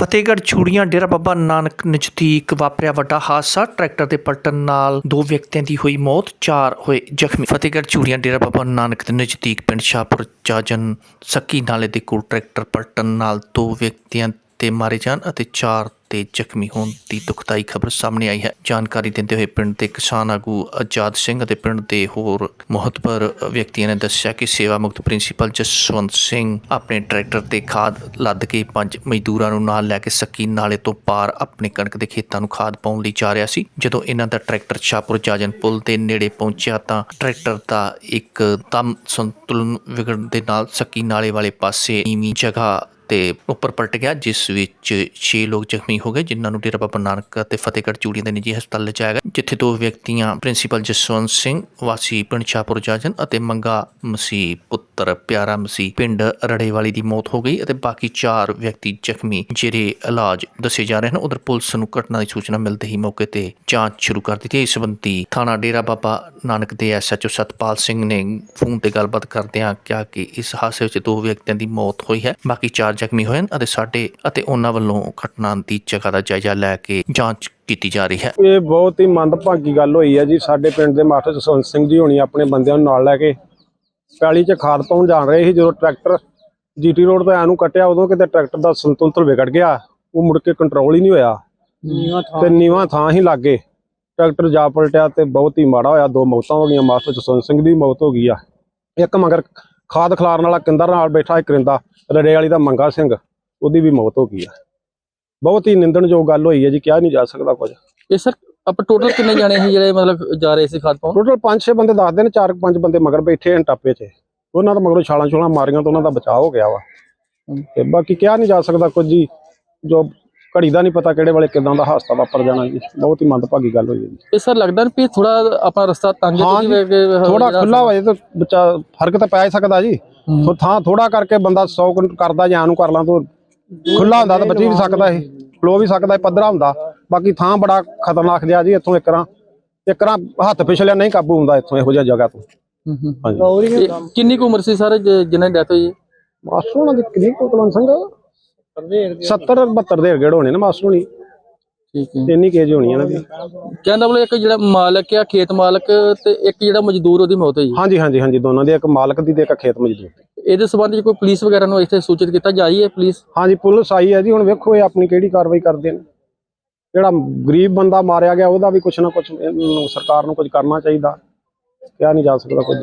ਫਤਿਹਗੜ੍ਹ ਚੂੜੀਆਂ ਡੇਰਾ ਬਾਬਾ ਨਾਨਕ ਨਜ਼ਦੀਕ ਵਾਪਰਿਆ ਵੱਡਾ ਹਾਦਸਾ। ਟਰੈਕਟਰ ਦੇ ਪਲਟਣ ਨਾਲ ਦੋ ਵਿਅਕਤੀਆਂ ਦੀ ਹੋਈ ਮੌਤ, ਚਾਰ ਹੋਏ ਜ਼ਖਮੀ। ਫਤਿਹਗੜ੍ਹ ਚੂੜੀਆਂ ਡੇਰਾ ਬਾਬਾ ਨਾਨਕ ਦੇ ਨਜ਼ਦੀਕ ਪਿੰਡ ਸ਼ਾਹਪੁਰ ਜਾਜਨ ਸੱਕੀ ਨਾਲੇ ਦੇ ਕੋਲ ਟਰੈਕਟਰ ਪਲਟਣ ਨਾਲ ਦੋ ਵਿਅਕਤੀਆਂ ਤੇ ਮਾਰੇ ਜਾਣ ਅਤੇ ਚਾਰ ਤੇ ਜ਼ਖਮੀ ਹੋਣ ਦੀ ਦੁਖਦਾਈ ਖਬਰ ਸਾਹਮਣੇ ਆਈ ਹੈ। ਜਾਣਕਾਰੀ ਦਿੰਦੇ ਹੋਏ ਪਿੰਡ ਦੇ ਕਿਸਾਨ ਆਗੂ ਆਜ਼ਾਦ ਸਿੰਘ ਅਤੇ ਪਿੰਡ ਦੇ ਹੋਰ ਮਹੱਤਵਪੂਰਨ ਵਿਅਕਤੀਆਂ ਨੇ ਦੱਸਿਆ ਕਿ ਸੇਵਾ ਮੁਕਤ ਪ੍ਰਿੰਸੀਪਲ ਜਸਵੰਤ ਸਿੰਘ ਆਪਣੇ ਟਰੈਕਟਰ ਤੇ ਖਾਦ ਲੱਦ ਕੇ ਪੰਜ ਮਜ਼ਦੂਰਾਂ ਨੂੰ ਨਾਲ ਲੈ ਕੇ ਸੱਕੀ ਨਾਲੇ ਤੋਂ ਪਾਰ ਆਪਣੇ ਕਣਕ ਦੇ ਖੇਤਾਂ ਨੂੰ ਖਾਦ ਪਾਉਣ ਲਈ ਜਾ ਰਿਹਾ ਸੀ। ਜਦੋਂ ਇਹਨਾਂ ਦਾ ਟਰੈਕਟਰ ਸ਼ਾਹਪੁਰ ਜਾਜਨ ਪੁਲ ਦੇ ਨੇੜੇ ਪਹੁੰਚਿਆ ਤਾਂ ਟਰੈਕਟਰ ਦਾ ਇੱਕ ਦਮ ਸੰਤੁਲਨ ਵਿਗੜਨ ਦੇ ਨਾਲ ਸੱਕੀ ਨਾਲੇ ਵਾਲੇ ਪਾਸੇ ਨੀਵੀਂ ਜਗ੍ਹਾ ਤੇ ਉੱਪਰ ਪਲਟ ਗਿਆ, ਜਿਸ ਵਿੱਚ 6 ਲੋਕ ਜ਼ਖਮੀ ਹੋ ਗਏ, ਜਿਨ੍ਹਾਂ ਨੂੰ ਡੇਰਾ ਬਾਬਾ ਨਾਨਕ ਅਤੇ ਫਤਿਹਗੜ੍ਹ ਚੂੜੀਆਂ ਦੇ ਨਿੱਜੀ ਹਸਪਤਾਲ ਲਿਜਾਇਆ ਗਿਆ। ਜਿੱਥੇ ਦੋ ਵਿਅਕਤੀਆਂ ਪ੍ਰਿੰਸੀਪਲ ਜਸਵੰਤ ਸਿੰਘ, ਵਾਸੀ ਪਿੰਡ ਸ਼ਾਹਪੁਰ ਜਾਜਨ ਅਤੇ ਮੰਗਾ ਮਸੀਹ ਪੁੱਤਰ ਪਿਆਰਾ ਮਸੀਹ ਪਿੰਡ ਰੜੇਵਾਲੀ ਦੀ ਮੌਤ ਹੋ ਗਈ ਅਤੇ ਬਾਕੀ ਚਾਰ ਵਿਅਕਤੀ ਜ਼ਖਮੀ ਜਿਹੜੇ ਇਲਾਜ ਦੱਸੇ ਜਾ ਰਹੇ ਹਨ, ਉਧਰ ਪੁਲਿਸ ਨੂੰ ਘਟਨਾ ਦੀ ਸੂਚਨਾ ਮਿਲਦੇ ਹੀ ਮੌਕੇ ਤੇ ਜਾਂਚ ਸ਼ੁਰੂ ਕਰ ਦਿੱਤੀ ਹੈ ਇਸ ਸੰਬੰਧੀ ਥਾਣਾ ਡੇਰਾ ਬਾਬਾ ਨਾਨਕ ਦੇ ਐਸਐਚਓ ਸਤਪਾਲ ਸਿੰਘ ਨੇ ਫੋਨ ਤੇ ਗੱਲਬਾਤ ਕਰਦਿਆਂ ਕਿਹਾ ਕਿ ਇਸ ਹਾਦਸੇ ਵਿੱਚ ਦੋ ਵਿਅਕਤੀਆਂ ਦੀ ਮੌਤ ਹੋਈ ਹੈ। ਬਾਕੀ ਚਾਰ ਜ਼ਖਮੀ ਹੋਏ ਹਨ ਅਤੇ ਸਾਡੇ ਅਤੇ ਉਹਨਾਂ ਵੱਲੋਂ ਘਟਨਾ ਦੀ ਜਗ੍ਹਾ ਦਾ ਜਾਇਜ਼ਾ ਲੈ ਕੇ ਜਾਂਚ ਕੀਤੀ ਜਾ ਰਹੀ ਹੈ। ਇਹ ਬਹੁਤ ਹੀ ਮੰਦਭਾਗੀ ਗੱਲ ਹੋਈ ਹੈ ਜੀ। ਸਾਡੇ ਪਿੰਡ ਦੇ ਮਾਸਟਰ ਜਸਵੰਤ ਸਿੰਘ ਜੀ ਹੋਣੀ ਆਪਣੇ ਬੰਦਿਆਂ ਨੂੰ ਨਾਲ ਲੈ ਕੇ ਪੈਲੀ 'ਚ ਖਾਦ ਪਾਉਣ ਜਾ ਰਹੇ ਸੀ। ਜਦੋਂ ਟਰੈਕਟਰ ਜੀਟੀ ਰੋਡ ਤੋਂ ਐ ਨੂੰ ਕੱਟਿਆ ਉਦੋਂ ਕਿਤੇ ਟਰੈਕਟਰ ਦਾ ਸੰਤੁਲਨ ਵਿਗੜ ਗਿਆ। ਉਹ ਮੁੜ ਕੇ ਕੰਟਰੋਲ ਹੀ ਨਹੀਂ ਹੋਇਆ। ਤੇ ਨੀਵਾਂ ਥਾਂ ਹੀ ਲੱਗੇ ਟਰੈਕਟਰ ਜਾ ਪਲਟਿਆ ਤੇ ਬਹੁਤ ਹੀ ਮਾੜਾ ਹੋਇਆ। ਦੋ ਮੌਤਾਂ ਹੋ ਗਈਆਂ। ਮਾਸਟਰ ਜਸਵੰਤ ਸਿੰਘ ਦੀ ਮੌਤ ਹੋ ਗਈ ਆ। ਇੱਕ ਮਗਰ ਖਾਦ ਖਿਲਾਰਨ ਵਾਲਾ ਕਿੰਦਰ ਨਾਲ ਬੈਠਾ ਇੱਕ ਕਰਿੰਦਾ ਰੜੇ ਵਾਲੀ ਦਾ ਮੰਗਾ ਸਿੰਘ ਉਹਦੀ ਵੀ ਮੌਤ ਹੋ ਗਈ ਆ। ਬਹੁਤ ਹੀ ਨਿੰਦਣਯੋਗ ਗੱਲ ਹੋਈ ਹੈ ਜੀ ਕਿਹਾ ਨਹੀਂ ਜਾ ਸਕਦਾ ਕੁਝ। ਇਹ ਸਰ ਆਪਾਂ ਟੋਟਲ ਕਿੰਨੇ ਜਾਣੇ ਸੀ ਜਿਹੜੇ ਮਤਲਬ ਜਾ ਰਹੇ ਸੀ ਖਾਦ ਪਾਉਣ? ਟੋਟਲ 5-6 ਬੰਦੇ ਦੱਸਦੇ ਨੇ 4-5 ਬੰਦੇ ਮਗਰ ਬੈਠੇ ਹਨ ਟਾਪੇ 'ਚ। ਉਹਨਾਂ ਦਾ ਮਗਰੋਂ ਛਾਲਾਂ ਛੁਲਾਂ ਮਾਰੀਆਂ ਤਾਂ ਉਹਨਾਂ ਦਾ ਬਚਾਅ ਹੋ ਗਿਆ ਵਾ। ਤੇ ਬਾਕੀ ਕਿਹਾ ਨਹੀਂ ਜਾ ਸਕਦਾ ਕੁਝ ਜੀ ਜੋ ਘੜੀ ਦਾ ਨਹੀਂ ਪਤਾ ਕਿਹੜੇ ਵੇਲੇ ਕਿਦਾਂ ਦਾ ਹਾਦਸਾ ਵਾਪਰ ਜਾਣਾ ਜੀ। ਬਹੁਤ ਹੀ ਮੰਦਭਾਗੀ ਗੱਲ ਹੋਈ ਹੈ ਜੀ। ਇਹ ਸਰ ਲੱਗਦਾ ਨਹੀਂ ਵੀ ਥੋੜਾ ਆਪਣਾ ਰਸਤਾ ਤੰਗ ਹੈ ਹਾਂ ਥੋੜਾ ਖੁੱਲਾ ਹੋਏ ਤਾਂ ਬੱਚਾ ਫ਼ਰਕ ਤਾਂ ਪੈ ਹੀ ਸਕਦਾ ਜੀ। ਹੂੰ। ਥਾਂ ਥੋੜਾ ਕਰਕੇ ਬੰਦਾ 100 ਕਰਦਾ ਜਾਂ ਨੂੰ ਕਰ ਲਾਂ ਤੋਂ ਖੁੱਲਾ ਹੁੰਦਾ ਤਾਂ ਬਚੀ ਵੀ ਸਕਦਾ ਇਹ ਫਲੋ ਵੀ ਸਕਦਾ ਇਹ ਪੱਧਰਾ ਹੁੰਦਾ। ਬਾਕੀ ਥਾਂ ਬੜਾ ਖਤਰਨਾਕ ਜਿਹਾ ਜੀ ਇੱਥੋਂ ਇੱਕਰਾਂ ਇੱਕਰਾਂ ਹੱਥ ਪਿਛਲਿਆ ਨਹੀਂ ਕਾਬੂ ਹੁੰਦਾ ਇੱਥੋਂ ਇਹੋ ਜਿਹਾ ਜਗ੍ਹਾ ਤੋਂ। ਹਾਂਜੀ। ਇਹ ਕਿੰਨੀ ਕੁ ਉਮਰ ਸੀ ਸਰ ਜਿਨ੍ਹਾਂ ਦੀ ਡੈਥ ਹੋਈ ਹੈ? ਮਾਸਟਰ ਉਹਨਾਂ ਦੀ ਕਿੰਨੀ ਕੁ ਕੁਲਵੰਤ ਸਿੰਘ? 70 72 ਦੇ ਗੇੜ ਹੋਣੇ ਨੇ ਮਾਸਟਰ ਹੋਣੀ। ਠੀਕ ਹੈ। ਕੇਜ ਹੋਣੀ ਇਹਨਾਂ ਦੀ ਕਹਿੰਦਾ ਬੋਲੇ ਇੱਕ ਜਿਹੜਾ ਮਾਲਕ ਆ ਖੇਤ ਮਾਲਕ ਤੇ ਇੱਕ ਜਿਹੜਾ ਮਜ਼ਦੂਰ ਉਹਦੀ ਮੌਤ ਹੋਈ। ਹਾਂਜੀ ਹਾਂਜੀ ਹਾਂਜੀ ਦੋਨਾਂ ਦੀ ਇੱਕ ਮਾਲਕ ਦੀ ਤੇ ਇੱਕ ਖੇਤ ਮਜ਼ਦੂਰ ਦੀ। ਇਹਦੇ ਸੰਬੰਧ ਵਿੱਚ ਕੋਈ ਪੁਲਿਸ ਵਗੈਰਾ ਨੂੰ ਇੱਥੇ ਸੂਚਿਤ ਕੀਤਾ ਜਾਈ ਹੈ ਪੁਲਿਸ? ਹਾਂਜੀ ਪੁਲਿਸ ਆਈ ਹੈ ਜੀ ਹੁਣ ਵੇਖੋ ਇਹ ਆਪਣੀ ਕਿਹੜੀ ਕਾਰਵਾਈ ਕਰਦੇ ਨੇ। ਜਿਹੜਾ ਗਰੀਬ ਬੰਦਾ ਮਾਰਿਆ ਗਿਆ ਉਹਦਾ ਵੀ ਕੁਛ ਨਾ ਕੁਛ ਇਹਨੂੰ ਸਰਕਾਰ ਨੂੰ ਕੁਝ ਕਰਨਾ ਚਾਹੀਦਾ। ਕਿਹਾ ਨਹੀਂ ਜਾ ਸਕਦਾ ਕੁਝ